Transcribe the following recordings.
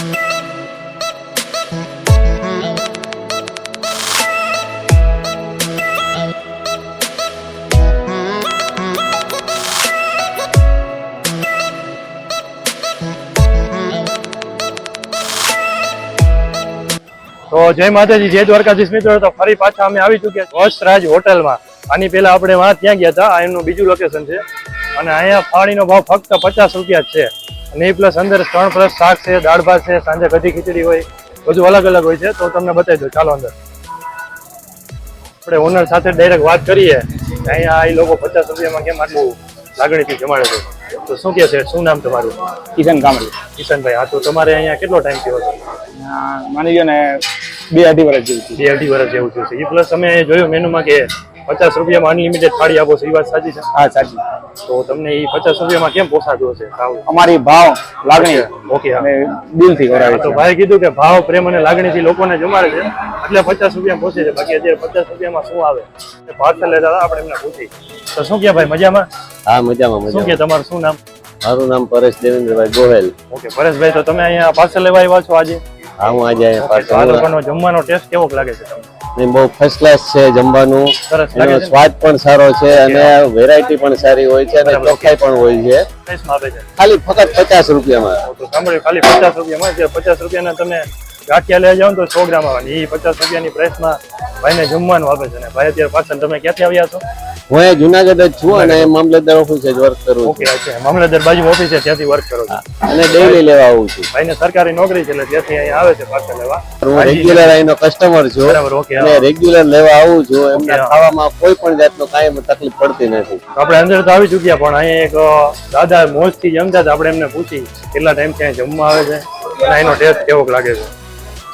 તો જય માતાજી, જય દ્વારકાધીશ મિત્રો. તો ફરી પાછા અમે આવી ચૂક્યા વસ્ત્રાજ હોટલમાં. આની પહેલા આપણે ત્યાં ગયા હતા. એમનું બીજું લોકેશન છે. અને અહીંયા ફાળીનો ભાવ ફક્ત પચાસ રૂપિયા જ છે. અને એ પ્લસ અંદર ત્રણ પ્લસ શાક છે દાળ ભાત છે સાંજે કઢી ખીચડી હોય બધું અલગ અલગ હોય છે તો તમને બતાવી દઉં. ચાલો અંદર. આપણે ઓનર સાથે ડાયરેક્ટ વાત કરીએ. અહીંયા એ લોકો પચાસ રૂપિયામાં કેમ આટલું લાગણીથી જમાડે છે? તો શું કહે છે? શું નામ તમારું? કિશન કામડી કિશનભાઈ હા તો તમારે અહીંયા કેટલો ટાઈમ થયો છે માની ગયો ને બે અઢી વર્ષ જેવું. બે અઢી વર્ષ જેવું થયું છે. એ પ્લસ અમે જોયું મેનુમાં કે પચાસ રૂપિયામાં અનલિમિટેડ થાળી આપો છો એ વાત સાચી છે? હા સાચી. તો તમને એ પચાસ રૂપિયામાં કેમ પોસાતું હશે? અમારી ભાવ લાગણી. ઓકે અને દિલથી કરાવે તો ભાઈ કીધું કે ભાવ પ્રેમ અને લાગણીથી લોકોને જમાડે છે. એટલે પચાસ રૂપિયા પહોંચે છે. બાકી અત્યારે પચાસ રૂપિયામાં શું આવે? પાર્સલ લેતા હતા આપણે એમને પૂછી તો શું કે ભાઈ મજામાં? હા મજામાં શું કે તમારું શું નામ? મારું નામ પરેશ દેવેન્દ્રભાઈ ગોહેલ. ઓકે પરેશભાઈ તો તમે અહીંયા પાર્સલ લેવા આવ્યા છો આજે? હા હું આજે અહીંયા લોકોનો જમવાનો ટેસ્ટ કેવો લાગે છે તમને? બહુ ફર્સ્ટ ક્લાસ છે જમવાનું. એનો સ્વાદ પણ સારો છે અને વેરાયટી પણ સારી હોય છે અને. ચોખ્ખાઈ પણ હોય છે. ખાલી ફક્ત પચાસ રૂપિયામાં. તો સાંભળ્યું ખાલી પચાસ રૂપિયામાં છે. પચાસ રૂપિયાના તમે ગાંઠિયા લઈ જાઓ તો સો ગ્રામ આવવાની એ પચાસ રૂપિયાની પ્રાઇસમાં ભાઈને જમવાનું આપે છે. ને ભાઈ અત્યારે પાછળ તમે ક્યાંથી આવ્યા છો? હું એ જુનાગઢ જ છું અને મામલતદાર ઓફિસે જ વર્ક કરું ઓકે છું મામલતદાર બાજુ ઓફિસ છે ત્યાંથી વર્ક કરું છું. અને ડેઈલી લેવા આવું છું. ભાઈને સરકારી નોકરી છે એટલે ત્યાંથી અહીંયા આવે છે પાછા લેવા. હું રેગ્યુલર અહીંનો કસ્ટમર છું બરાબર ઓકે અને રેગ્યુલર લેવા આવું છું. એમને ખાવામાં કોઈ પણ જાતનો કાંઈ તકલીફ પડતી નથી. આપણે અંદર તો આવી ચૂક્યા પણ અહીંયા એક દાદા મોજથી જમતા આપણે એમને પૂછી કેટલા ટાઈમ ત્યાં જમવા આવે છે? અને એનો ટેસ્ટ કેવો લાગે છે?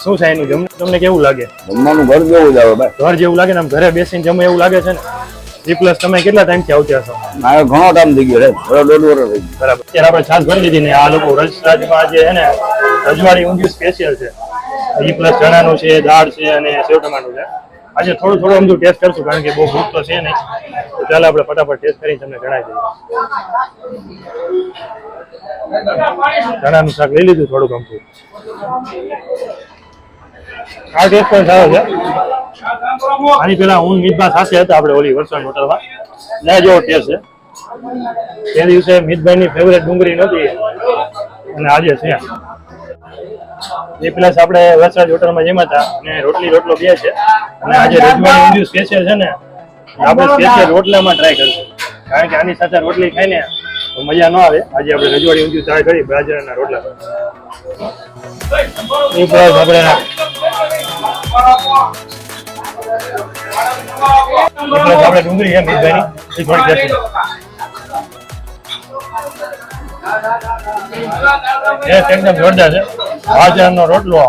શું છે એનું જમવાનું તમને કેવું લાગે? જમવાનું ઘર જેવું જ આવે ભાઈ ઘર જેવું લાગે ને આમ ઘરે બેસીને જમે એવું લાગે છે ને? એ પ્લસ તમે કેટલા ટાઈમથી આવતા છો મારે ઘણો ટાઈમ થઈ ગયો રે દોઢ વર્ષ થઈ ગયો. બરાબર. અત્યારે આપણે છાશ ભરી દીધી ને આ લોકો રજરાજમાં જે છે ને રજવાડી ઊંધિયું સ્પેશિયલ છે. એ પ્લસ ચણાનું છે દાળ છે અને સેવ ટમાટું છે. આજે થોડું થોડું અમદું ટેસ્ટ કરશું કારણ કે બહુ ભૂખ તો છે નહીં. તો ચાલો આપણે ફટાફટ ટેસ્ટ કરીને તમને જણાવી દઈએ. ચણાનું શાક લઈ લીધું થોડુંક અમથું આ ટેસ્ટ પણ સારો છે. આની પેલા હું મિતભા સાથે હતા આપણે ઓલી વરસાદ હોટલમાં. ના જેવો ટેસ્ટ છે. તે દિવસે મિતભાઈની ફેવરેટ ડુંગળી નહોતી. અને આજે છે. એ પ્લસ આપણે વરસાદ હોટલમાં જેમ હતા અને રોટલી રોટલો બે છે. અને આજે રજવાડી ઊંધિયું સ્પેશિયલ છે ને. આપણે સ્પેશિયલ રોટલામાં ટ્રાય કરશું. કારણ કે આની સાથે રોટલી ખાઈને તો મજા ન આવે. આજે આપણે રજવાડી ઊંધિયું ટ્રાય કરી બાજરાના રોટલા. એ પ્લસ આપણે આપણે ડુંગળી છે મિતભાઈની એ થોડી ટેસ્ટ ટેસ્ટ એકદમ જોરદાર છે. બાજરાનો રોટલો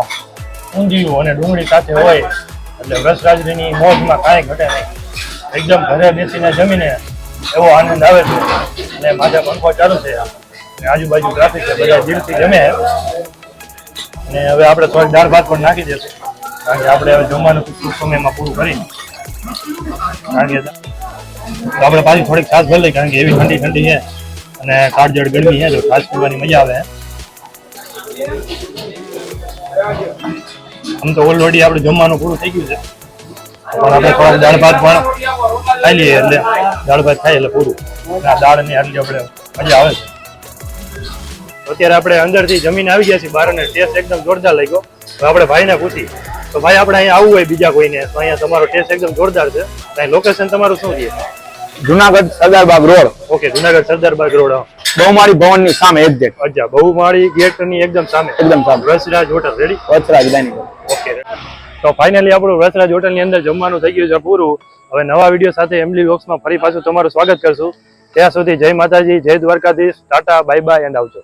ઊંધિયું અને ડુંગળી સાથે હોય એટલે વ્રષરાજરીની મોજમાં કાંઈ ઘટે નહીં. એકદમ ઘરે બેસીને જમીને એવો આનંદ આવે છે. અને માથે પંખો ચાલુ છે. અને આજુબાજુ ટ્રાફિક છે બધા દિલથી જમે. અને હવે આપણે થોડી દાળ ભાત પણ નાખી દઈશું. કારણ કે આપણે હવે જમવાનું ટૂંક સમયમાં પૂરું કરી કારણ કે આપણે પાછી થોડીક છાશ ભરી લઈએ, કારણ કે એવી ઠંડી ઠંડી છે અને કાળજળ ગરમી છે, તો છાશ પીવાની મજા આવે. આમ તો ઓલરેડી આપણે જમવાનું પૂરું થઈ ગયું છે. પણ આપણે થોડાક દાળ ભાત પણ ખાઈ લઈએ એટલે દાળ ભાત ખાઈએ એટલે પૂરું. આ દાળની આટલી આપણે મજા આવે છે. અત્યારે આપણે અંદરથી જમીન આવી ગયા છીએ, બહાર ટેસ્ટ એકદમ જોરદાર લાગ્યો. આપણે ભાઈને પૂછી તો ભાઈ આપણે અહીંયા આવવું હોય બીજા કોઈને તો અહીંયા તમારો ટેસ્ટ એકદમ જોરદાર છે. અહીં લોકેશન તમારું શું છે? Junagadh Sardarbag road. Okay Junagadh Sardarbag road બહુમાળી ભવનની સામે એક્ઝેક્ટ અચ્છા બહુમાળી ગેટની એકદમ સામે. એકદમ સામે. Vasraj hotel ready Vasraj dining okay. તો ફાઇનલી આપણું વસરાજ હોટલની અંદર જમવાનું થઈ ગયું છે પૂરું. હવે નવા વીડિયો સાથે એમલી બોક્સમાં ફરી પાછું તમારું સ્વાગત કરશું. ત્યાં સુધી જય માતાજી જય Dwarkadhish tata bye bye and આવજો.